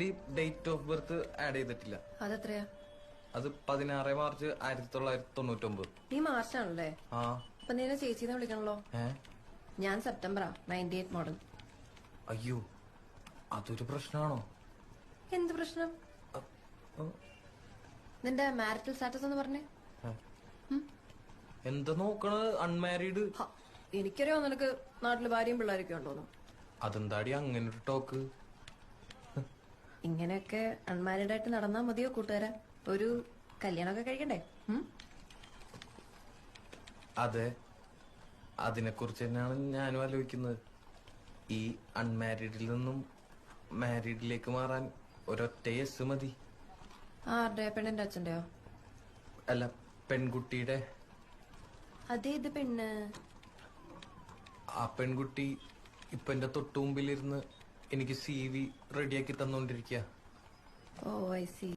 Date of birth add ചെയ്തിട്ടില്ല. അതെത്രയാ? അത് പതിനാറ് മാർച്ച് ആയിരത്തി തൊള്ളായിരത്തി തൊണ്ണൂറ്റൊമ്പത് നീ മാർച്ചാണല്ലേ? ആ. അപ്പൊ നീ എന്നെ ചേച്ചിന്ന് വിളിക്കണല്ലോ? ഞാൻ സെപ്റ്റംബറാ നയന്റി എയ്റ്റ് മോഡൽ അയ്യോ അതൊരു പ്രശ്നമാണോ എന്ത് പ്രശ്നം? നിന്റെ മാരിറ്റൽ സ്റ്റാറ്റസ് ഒന്ന് പറഞ്ഞേ. എന്താ നോക്കണത്? അൺമാരീഡ് എനിക്കറിയാം നിനക്ക് നാട്ടിൽ ഭാര്യയും പിള്ളേരൊക്കെ ഉണ്ടോന്നു. അതെന്താടി അങ്ങനെ ഒരു ടോക്ക് ഇങ്ങനെയൊക്കെ അൺമാരീഡ് ആയിട്ട് നടന്നാ മതിയോ കൂട്ടുകാരൻ ഒരു കല്യാണമൊക്കെ കഴിക്കണ്ടേ? അതെ. അതിനെ കുറിച്ച് തന്നെയാണ് ഞാനും ആലോചിക്കുന്നത്. ഈ അൺമാരീഡിൽ നിന്നും മാരീഡിലേക്ക് മാറാൻ ഒരൊറ്റ യെസ് മതി. ആരുടെ? പെണ്ണിന്റെ അച്ഛന്റെയോ? അല്ല പെൺകുട്ടിയുടെ. അതേ ഇത് പെണ്ണ്. ആ പെൺകുട്ടി ഇപ്പൊ എന്റെ തൊട്ടുമുമ്പിലിരുന്ന് എനിക്ക് സി വി റെഡിയാക്കി തന്നോണ്ടിരിക്കുക ഓ ഐ സി